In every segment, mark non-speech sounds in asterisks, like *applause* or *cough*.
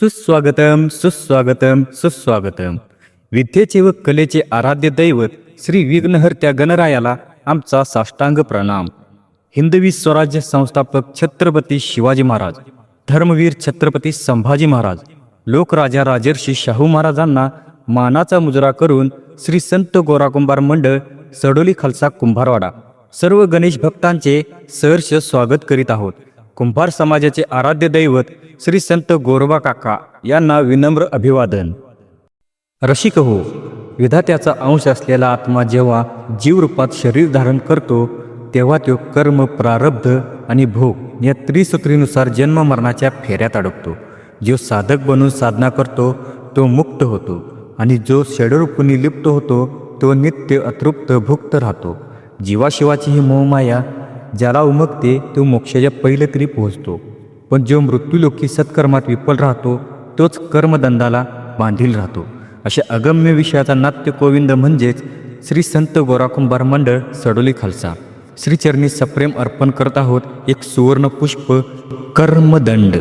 सुस्वागतम सुस्वागतम सुस्वागतम. विद्येचे व कलेचे आराध्य दैवत श्री विघ्नहर्त्या गणरायाला आमचा साष्टांग प्रणाम. हिंदवी स्वराज्य संस्थापक छत्रपती शिवाजी महाराज धर्मवीर छत्रपती संभाजी महाराज लोकराजा राजर्षी शाहू महाराजांना मानाचा मुजरा करून श्री संत गोराकुंभार मंडळ सडोली खालसा कुंभारवाडा. सर्व गणेश भक्तांचे सहर्ष स्वागत करीत आहोत. कुंभार समाजाचे आराध्य दैवत श्री संत गोरबा काका यांना विनम्र अभिवादन. रसिक हो विधात्याचा अंश असलेला आत्मा जेव्हा जीवरूपात शरीर धारण करतो तेव्हा तो कर्म प्रारब्ध आणि भोग या त्रिसूत्रीनुसार जन्म मरणाच्या फेऱ्यात अडकतो. जो साधक बनून साधना करतो तो मुक्त होतो आणि जो षडरूपुनी लिप्त होतो तो नित्य अतृप्त भुक्त राहतो. जीवाशिवाची ही मोहमाया ज्याला उमगते तो मोक्षाच्या पहिले तरी पोहोचतो. पण जो मृत्यूलोकी सत्कर्मात विफल राहतो तोच कर्मदंडाला बांधील राहतो. अशा अगम्य विषयाचा नाट्य गोविंद म्हणजेच श्री संत गोराकुंभार मंडळ सडोली खालसा. श्रीचरणी सप्रेम अर्पण करत आहोत एक सुवर्ण पुष्प कर्मदंड.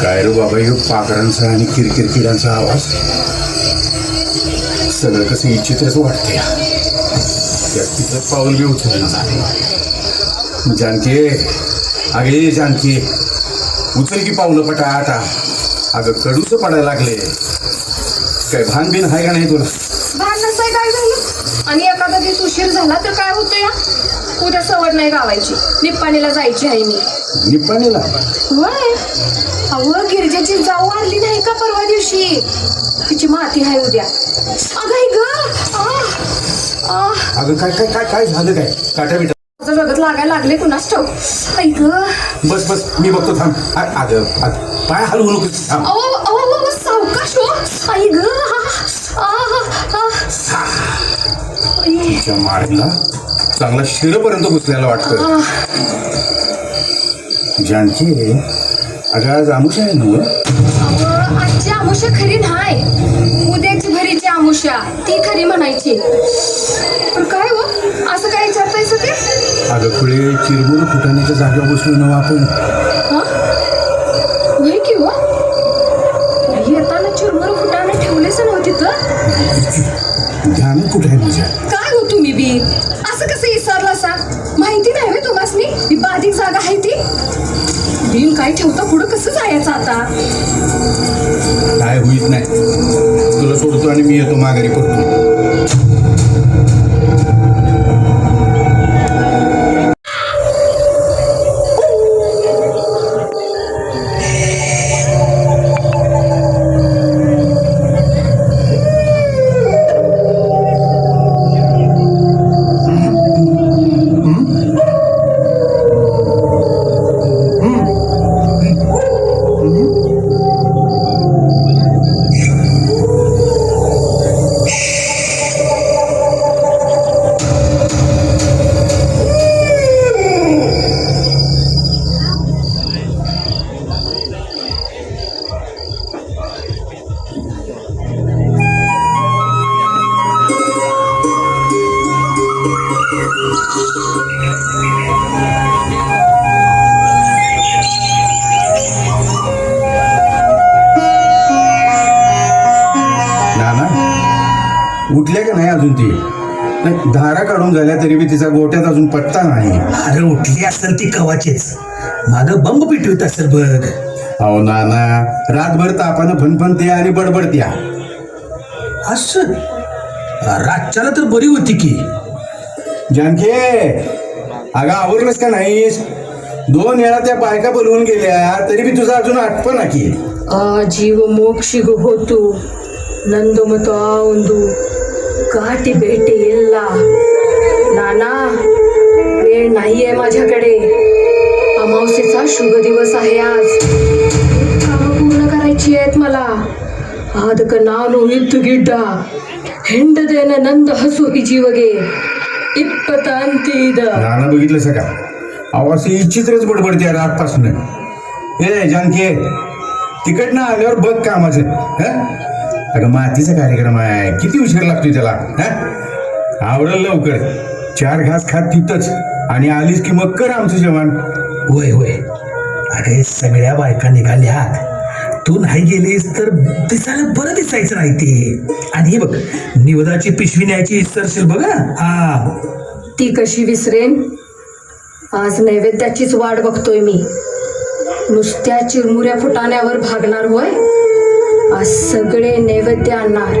काय रे बाबा ह्यो पाखरांचा आणि किरकिर किड्यांचा आवाज? सगळं कसं इच्छितच वाटते व्यक्तीचं पाऊल बी उचलणं झाले जानकी अगे जानकी. उचल की पावलं पटा आता अगं कडूच पडायला लागले. काय भान बिन आहे का नाही तुला? भान नसाय काय झालं? आणि एखादा दिवस उशीर झाला तर काय होतं या? उद्या सवड नाही गावायची. निप्पाणीला जायची आहे मी. निप्पाणीला? वय अव गिरजेची जाऊ आणली नाही का परवा दिवशी? तिची माती आहे उद्या. अगं आई ग. अगं काय काय काय काय झालं काय? काटा बिटा माझं जगत लागायला लागले कुणास ठाऊ आई ग. बस बस मी बघतो थांब. अगं अगं, पाय हलवू नको थांब. अहो अहो अहो, सावकाश हो. आई ग. आह, आह, आह. आई, माळीला चांगला शिरपर्यंत घुसलेला वाटतं. जानकी अगं आज आमुष आहे ना आजची आमुष्या खरी नाही. उद्याची भरीची आमुष्या. ती खरी म्हणायची. पण काय हो? असं काय विचारतायचं ते? अगं खुळे चिरमुर फुटाण्याच्या जागेवर बसलो ना आपण. काय ठेवता पुढं कसं जायचं आता? काय होईत नाही. तुला सोडतो आणि मी येतो माघारी करतो उठल्या का नाही अजून ती? नाही धारा काढून झाल्या तरी बी तिचा गोट्यात अजून पत्ता नाही. अरे उठली असेल ती कवाचीच. माग बंब पिटवीत असेल बघ. अहो नाना रातभर तापानं फनफनते आणि बडबडत्या. असं? रातच्याला तर बरी होती की. जानकी अगं आवरलंस का नाहीस दोन वेळा त्या बायका बोलवून गेल्या तरी बी तुझा अजून आठवण की जीव ಮೋಕ್ಷಿಗು ಹೋತು ನಂದು ಮತ್ತು ಆ ಒಂದು ಗಾಟಿ भेटे ಇಲ್ಲ नाना वेळ नाहीये माझ्याकडे अमावस्येचा शुभ दिवस आहे आज कामं पूर्ण करायची आहेत मला ಆದಕ ನಾನು ಇದ್ದು ಗಿಡ್ಡ ಹೆಂಡದೇನ ನಂದ ಹಸು ಈ ಜೀವಗೆ गाणं बघितलं सगळ्या आवाज इच्छित्रच बडबडते अरे आजपासून ए जानकी तिकट ना आल्यावर बघ कामाचं. अगं मातीचा कार्यक्रम आहे. किती उशीर लागतोय त्याला आवडल लवकर. चार घास खात तिथंच. आणि आलीस की मग कर आमचं जेवण. होय होय. अरे सगळ्या बायका निघाल्या तू नाही गेलीस तर दिसायला बरं दिसायचं नाही ते. आणि हे बघ निवदाची पिशवी न्यायची विसरशील बघा हा. ती कशी विसरेन? आज नैवेद्याचीच वाट बघतोय मी. नुसत्या चिरमुऱ्या फुटाण्यावर भागणार होय? आज सगळे नैवेद्य आणणार.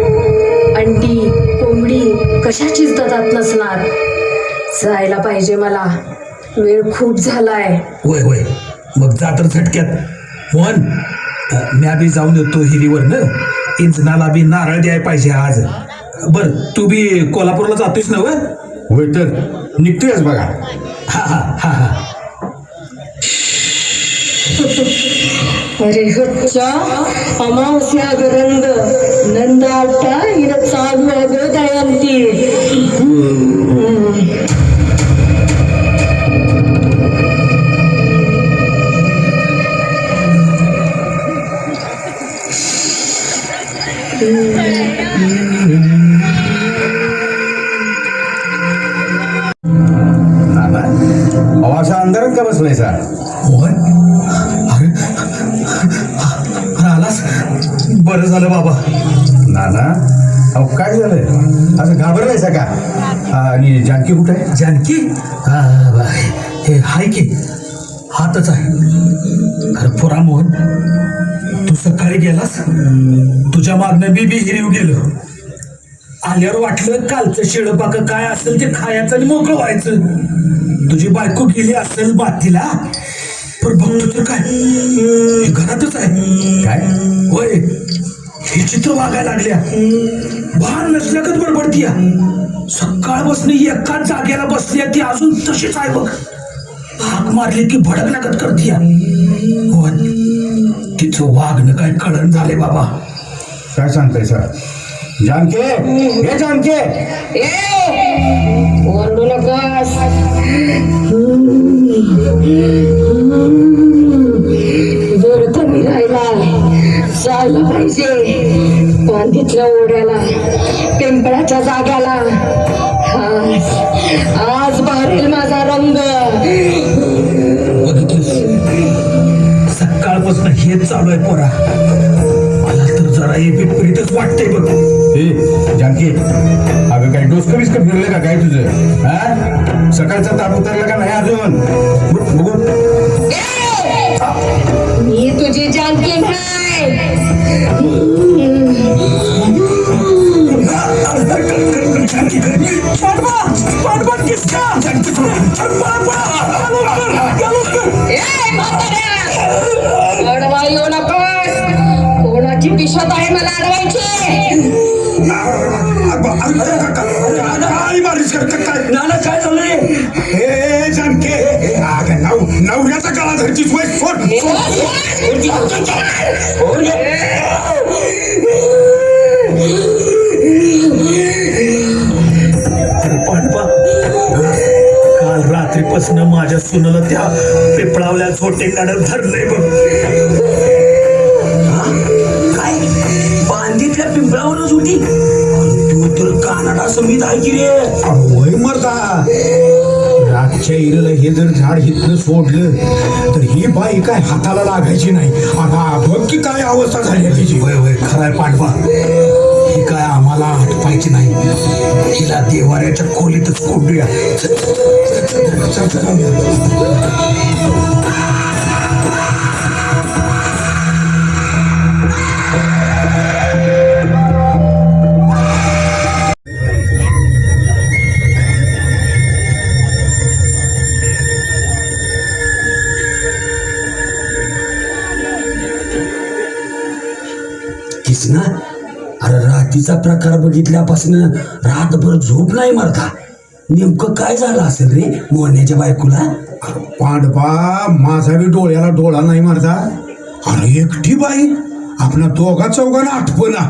अंडी कोंबडी कशाचीच ददात नसणार. जायला पाहिजे मला. वेळ खूप झालाय. होय होय. मग जा तर झटक्यात. मोहन म्या बी जाऊन येतो हिरीवर न इंजनाला बी नारळ द्याय पाहिजे आज. बर तू बी कोल्हापूरला जातोयस ना व? होय तर निघतोयच बघा. हा हा हा हा. अरे हच्चा अमावस्या गरंग. नंदाटा हिर चालू अग दयांती आणि जानकी कुठे आहे? जानकी? हा. हे हाय की? हातच आहे. अरे पुरा मोहन तू सकाळी गेलास? तुझ्या मागनं बी बी हिरीव गेलो. आल्यावर वाटलं कालचं शिळपाक काय असेल ते खायचं आणि मोकळं व्हायचं. तुझी बायको गेली असेल बातीला पण बघतो तर काय? घरातच आहे. काय? होय. हे चित्र वागायला लागल्या. भान नसल्यागत बडबडतीया सकाळपासून एकाच जागेला बसली ती अजून तशीच आहे बघ. हाक मारली की भडकल्यागत करतीया हो तिचं वागणं काय कळण झाले बाबा. काय सांगताय सर? जानके हे जानके! ओरडू नकास. जायला पाहिजे. बांधीतल्या ओढ्याला पिंपळाच्या जाग्याला. आज आज भरेल माझा रंग. सकाळपासून हेच चालू आहे पोरा. मला तर जरा हे विपरीतच वाटतंय बघ. ए जानकी अगं काय डोसकं बिस्कं फिरलं का? काय तुझं? हा? सकाळचा ताप उतरला का नाही अजून? बघ- बघू मी तुझी जानकी नाही कोणाची पिशत आहे मला अडवायची नाना काय नवऱ्याचा गळा धरतीच वय सोड. काल रात्रीपासून माझ्या सुनाला त्या पिपळावल्या झोटेंगानं धरलंय बघ. हा? काय? बांधीतल्या पिंपळावरच होती? तू तर कानाडा समीत आहे की रे? वय मरता रातच्या इरेला हे जर झाड हितनं सोडलं तर ही बाई काय हाताला लागायची नाही आता बघ की काय अवस्था झाली आहे तिची वय वय खराय पांडवा ही काय आम्हाला आटपायची नाही हिला देवाऱ्याच्या खोलीतच कोंडूया रात्रीचा प्रकार बघितल्यापासून रातभर झोप नाही मरता. नेमकं काय झालं असेल रे मोहण्याच्या बायकोला? पांडवा माझा बी डोळ्याला डोळा नाही मारता. अरे एकटी बाई आपल्या दोघा चौघांना आठवना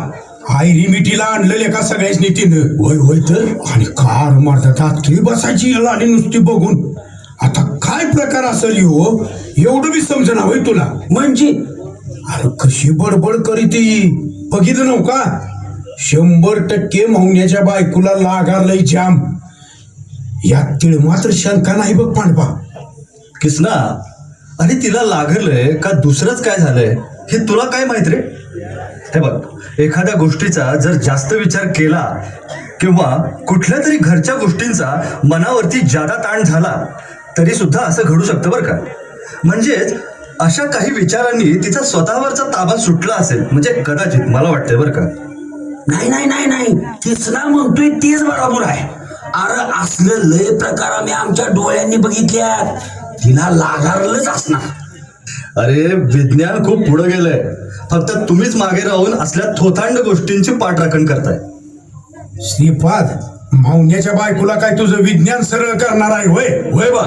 आयरी मिठीला आणलेले का सगळ्याच नीतीनं. होय होय तर? आणि कार मारतात रात्री बसायची येळ आली नुसती बघून. आता काय प्रकार असेल हो एवढं बी समजना होय तुला. म्हणजे? अरे कशी बडबड करी ती. बघितलं नव्ह का? शंभर टक्के मौन्याच्या बायकोला लागारलंय जाम. यात तिळ मात्र शंका नाही बघ पांडवा. किसना अरे तिला लागलंय का दुसरंच काय झालंय? हे तुला काय माहीत रे? हे बघ एखाद्या गोष्टीचा जर जास्त विचार केला किंवा कुठल्या तरी घरच्या गोष्टींचा मनावरती जादा ताण झाला तरी सुद्धा असं घडू शकतं बरं का? म्हणजेच अशा काही विचारांनी तिचा स्वतःवरचा ताबा सुटला असेल म्हणजे कदाचित मला वाटतंय बरं का? नाही नाही नाही नाही. तिसरा म्हणतोय तेच बरोबर आहे. अरे असलं लय प्रकार आम्ही आमच्या डोळ्यांनी बघितल्यात. तिला लागारलंच असणार. अरे विज्ञान खूप पुढे गेलंय. फक्त तुम्हीच मागे राहून असल्या थोथांड गोष्टींची पाठराखण करताय. श्रीपाद मावण्याच्या बायकोला काय तुझं विज्ञान सरळ करणार आहे होय? होय बा.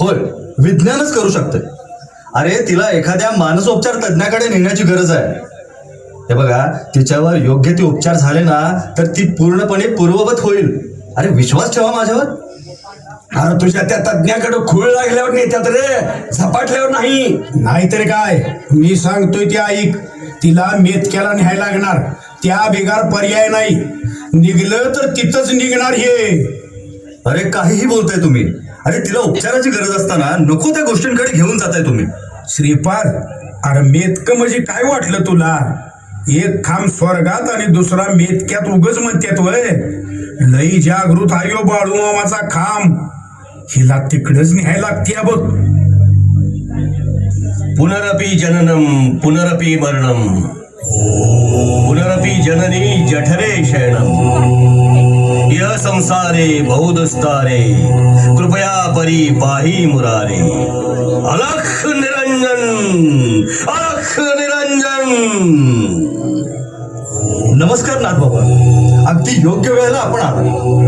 होय. विज्ञानच करू शकते अरे तिला एखाद्या मानसोपचार तज्ञाकडे नेण्याची गरज आहे. हे बघा तिच्यावर योग्य ते उपचार झाले ना तर ती पूर्णपणे पूर्ववत होईल. अरे विश्वास ठेवा माझ्यावर. अरे तुझ्या त्या तज्ञाकडे खूळ लागल्यावर नेत्यात रे झपाटल्यावर नाही. नाहीतर काय? मी सांगतोय ते ऐक. तिला मेतक्याला न्यायला लागणार. त्या बिगार पर्याय नाही. निघलं तर तिथंच निघणार हे. अरे काहीही बोलताय तुम्ही. अरे तिला उपचाराची गरज असताना नको त्या गोष्टींकडे घेऊन जाताय तुम्ही. श्रीपाद अरे मेतक म्हणजे काय वाटलं तुला? एक खांब स्वर्गात आणि दुसरा मेतक्यात उगच म्हणतात वय. लई जागृत आयो हो बाळू मामाचा खांब. हिला तिकडच न्याय लागते बघ. पुनरपि जननम पुनरपि मरणम. पुनरपि जननी जठरे शयनम. य संसारे बहुदस्तारे कृपया परी पाही मुरारे. अलख निरंजन अलख निरंजन. नमस्कार नाथ बाबा. अगदी योग्य वेळेला आपण आलो.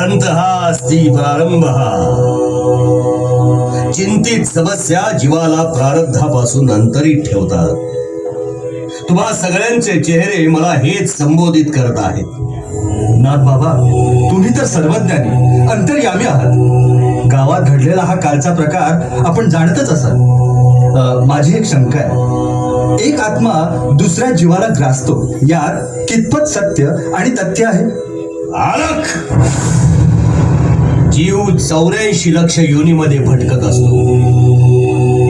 अंत हा अस्ति प्रारंभ. हा चिंतित समस्या जीवाला प्रारब्धापासून अंतरित ठेवतात. तुम्हा सगळ्यांचे चेहरे मला हेच संबोधित करत आहेत. नाथ बाबा तुम्ही तर सर्वज्ञानी अंतर्यामी आहात. गावात घडलेला हा कालचा प्रकार आपण जाणतच असाल. माझी एक शंका आहे. एक आत्मा दुसऱ्या जीवाला ग्रासतो. यात कितपत सत्य आणि तथ्य आहे? अलख जीव चौऱ्याऐंशी लक्ष योनीमध्ये भटकत असतो.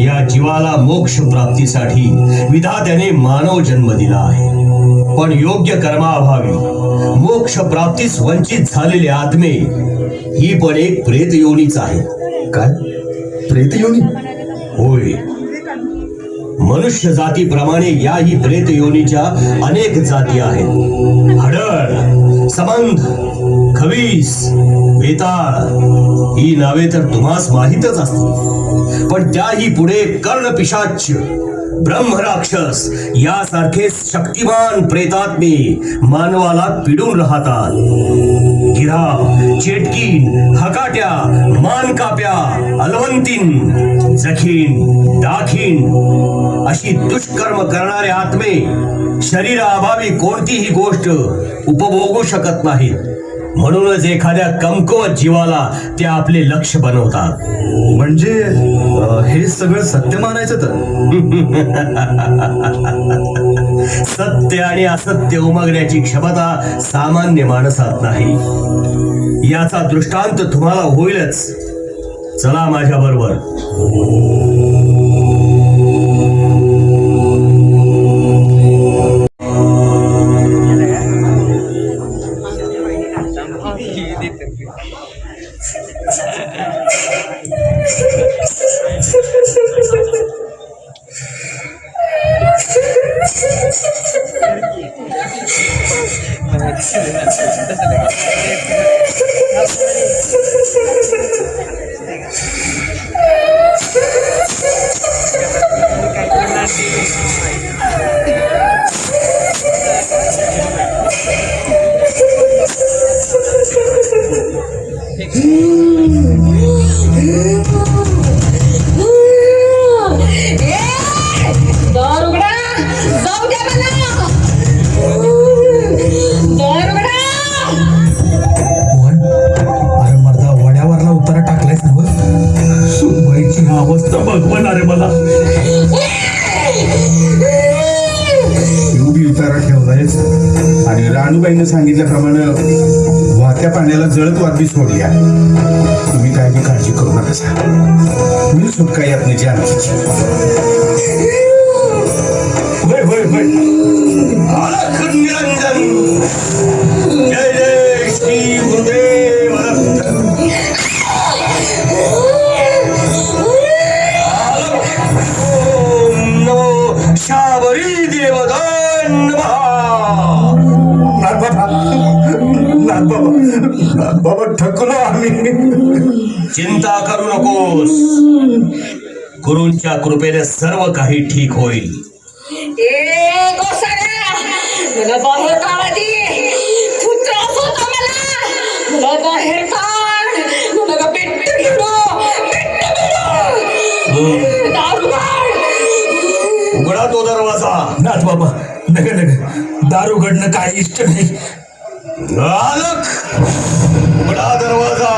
या जीवाला मोक्ष प्राप्तीसाठी विधात्याने मानव जन्म दिला आहे. पण योग्य कर्माअभावी मोक्ष प्राप्तीस वंचित झालेले आत्मे ही पण एक प्रेत योनीच आहे. काय? प्रेत योनी होय. मनुष्य जातीप्रमाणे याही प्रेत योनीच्या अनेक जाती आहेत. हडळ! सबंध खवीस वेताळ ही नावे तर तुम्हास माहीतच असतील. पण त्याही पुढे कर्ण पिशाच ब्रह्मराक्षस यासारखे शक्तिमान प्रेतात्मे मानवाला पिडून राहतात. गिरा चेटकीन हकाट्या मानकाप्या अलवंतीन जखीन दाखीन अशी दुष्कर्म करणारे आत्मे शरीराअभावी कोणतीही गोष्ट उपभोगू शकत नाहीत. म्हणूनच एखाद्या कमकुवत जीवाला ते आपले लक्ष बनवतात. म्हणजे हे सगळं सत्य मानायचं तर? *laughs* सत्य आणि असत्य उमगण्याची क्षमता सामान्य माणसात नाही. याचा दृष्टांत तुम्हाला होईलच. चला माझ्या बरोबर I'm like, that's आहे उतारा ठेवलायच आणि राणूबाईनं सांगितल्याप्रमाणे वाहत्या पाण्याला जळत वागली सोडल्या. तुम्ही काय बी काळजी करू नका मी सुटका यात नाही आमची होय होय होय. निरंजन बाबा थकलो आम्ही. चिंता करू नकोस. गुरूंच्या कृपेने सर्व काही ठीक होईल. उघडा तो दरवाजा. नाथ बाबा नग नग दारू घडणं काय इष्ट नाही. उघडा दरवाजा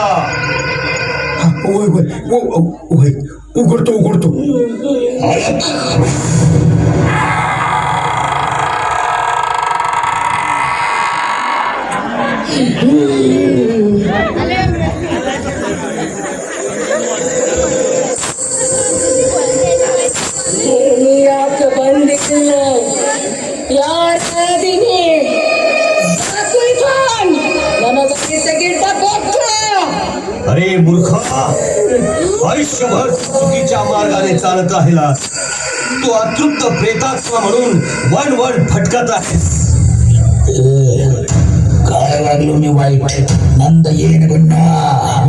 होय होय ओ- ओ- होय उघडतो उघडतो यात बंद केलं यार दिनी अरे मूर्खा! आयुष्यभर चुकीच्या मार्गाने चालत राहिला तू अतृप्त प्रेतात्मा म्हणून वन वन भटकत आहेस. काय वागलो मी वाईट? नंद येईन गुन्हा.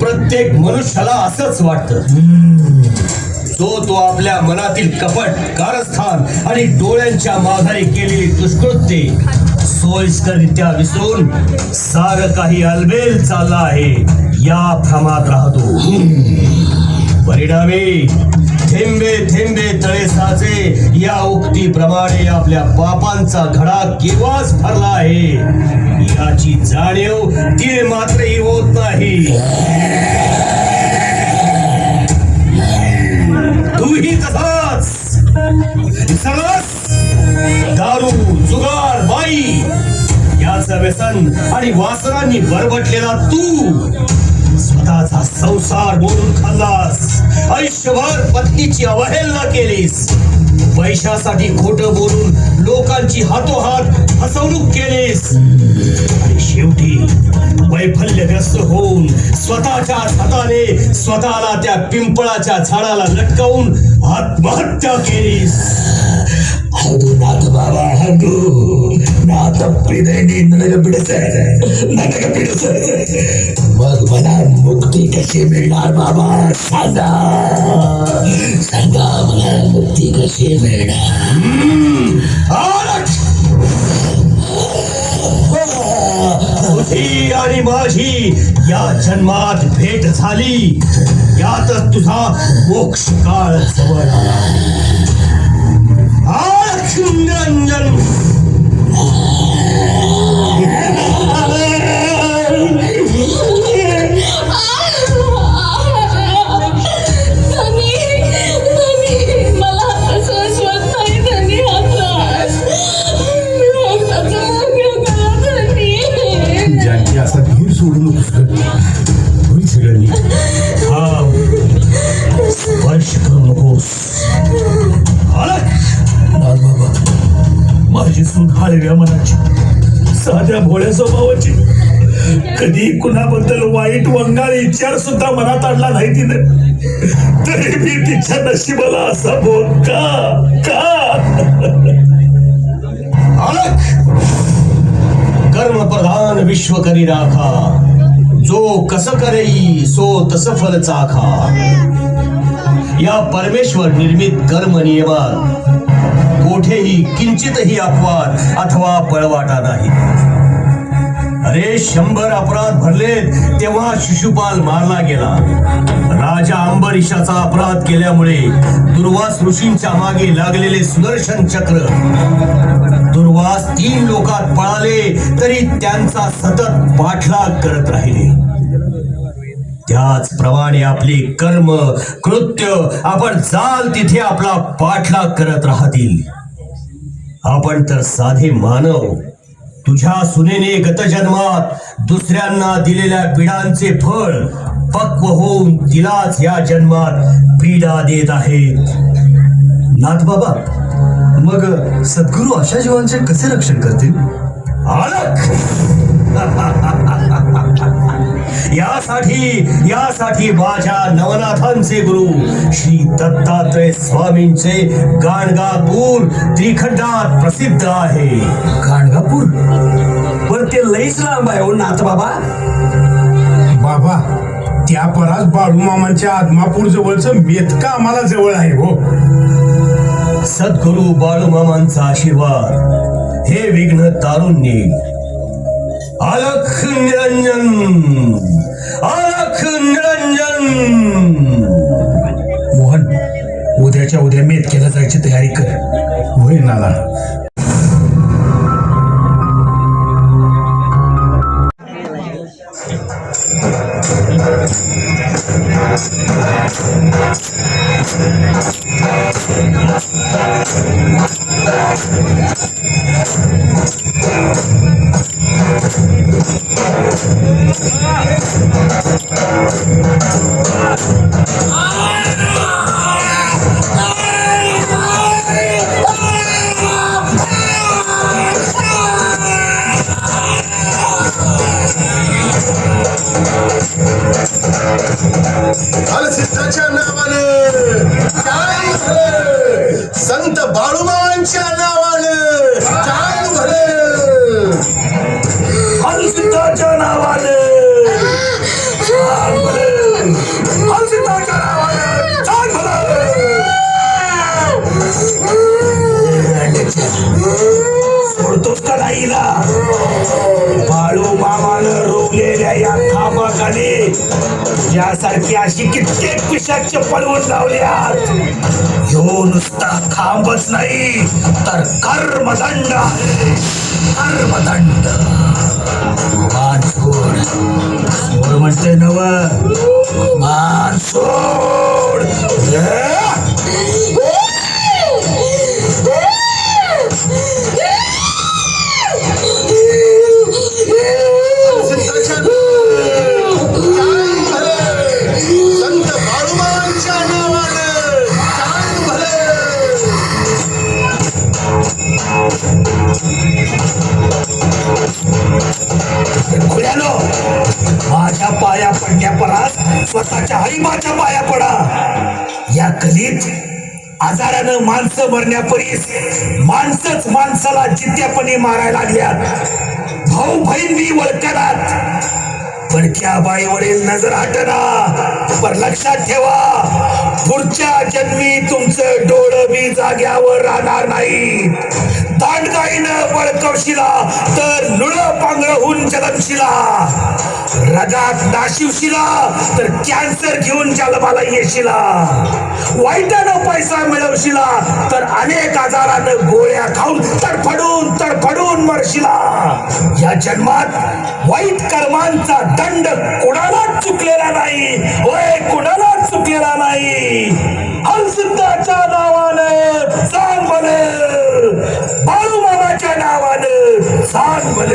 प्रत्येक मनुष्याला असंच वाटत. जो तो आपल्या मनातील कपट कारस्थान आणि डोळ्यांच्या माघारी केलेली दुष्कृत्ये सोयीस्कररित्या विसरून सारं काही अलबेल चालला आहे. या भ्रमात राहतो. परिणामी थेंबे थेंबे तळे साचे या उक्तीप्रमाणे आपल्या पापांचा घडा केव्हाच भरला आहे? याची जाणीव ती मात्रही होत नाही. तूही तसाच. दारू जुगार बाई. याच व्यसन आणि वासरांनी बरबटलेला तू. स्वतःचा संसार बोलून खाल्लास. आयुष्यभर पत्नीची अवहेलना केलीस. पैशासाठी खोट बोलून लोकांची हातोहात फसवणूक केलीस. आणि शेवटी वैफल्यग्रस्त होऊन स्वतःच्या हाताने स्वतःला त्या पिंपळाच्या झाडाला लटकावून आत्महत्या केलीस. ನಾಥ ಬಾಬಾ ಹೌದು ನಾ ತಪ್ಪಿದ್ದೇನೆ ನನಗೆ ಬಿಡಿಸೆ ನನಗೆ ಬಿಡಿಸೆ मग मला मुक्ती कशी मिळणार बाबा सांगा सांगा मला मुक्ती कशी मिळणार आरट! तुझी आणि माझी या जन्मात भेट झाली यातच तुझा मोक्ष काळ जवळ आला 승전 전 아! कधी कुणाबद्दल वाईट वंगाळ विचार सुद्धा मनात आणला नाही तिने. तरी मी तिच्या नशिबाला असा बोल का? का? कर्म प्रधान विश्व करी राखा. जो कस करेई सो तस फल चाखा. या परमेश्वर निर्मित कर्म नियमात कोठेही किंचितही अपवाद अथवा पळवाटा नाही. अरे शंभर अपराध भरलेत तेव्हा शिशुपाल मारला गेला. राजा अंबरीशाचा अपराध केल्यामुळे दुर्वास ऋषींच्या मागे लागलेले सुदर्शन चक्र. दुर्वास तीन लोकात पळाले तरी त्यांचा सतत पाठलाग करत राहिले. त्याचप्रमाणे आपली कर्म कृत्य आपण जाल तिथे आपला पाठलाग करत राहतील. आपण तर साधे मानव तुझ्या सुनेने गतजन्मात दुसऱ्यांना दिलेल्या पिढांचे फळ पक्व होऊन तिलाच या जन्मात पीडा देत आहेत नाथ बाबा मग सद्गुरू अशा जीवांचे कसे रक्षण करतील? आळख *laughs* यासाठी यासाठी माझ्या नवनाथांचे गुरु श्री दत्तात्रय स्वामींचे गाणगापूर त्रिखंडात प्रसिद्ध आहे. गाणगापूर? पण ते लईच लांब आहे हो नाथ बाबा बाबा त्या परास बाळूमामांच्या आदमापूर जवळचं मेतका आम्हाला जवळ आहे हो. सद्गुरु बाळूमामांचा आशीर्वाद. हे विघ्न तारून नेईल अलख निरंजन अलख निरंजन. मोहन उद्याच्या उद्या मेतकेला जायची तयारी कर. होय नाला. கணவனு माझ्यासारखी अशी कित्येक पिशाच पळवून लावल्यात. ह्यो नुसता खांबच नाही तर कर्मदंड आहे. कर्मदंड. मान सोड सोड म्हणते नव. मान सोड आजारानं माणसं मरण्यापरीस माणसंच माणसाला जित्यापणे मारायला लागल्यात. भाऊ बहीण मी वळकणात पण त्या बाईवरील नजर हटना पण लक्षात ठेवा पुढच्या जन्मी तुमचं डोळ बी जाग्यावर राहणार नाही. दांडगाईनं बळकवशिला तर लुळ पांघळहून जलमशिला रगात नाशिवशिला तर कॅन्सर घेऊन जलमाला येशिला. वाईटानं पैसा मिळवशिला तर अनेक आजारानं गोळ्या खाऊन तडफडून तडफडून मरशिला. या जन्मात वाईट कर्मांचा दंड कुणालाच चुकलेला नाही? होय कुणालाच चुकलेला नाही? हलसिद्धाच्या नावानं सांग म्हण बाळूमानाच्या नावानं सांग म्हण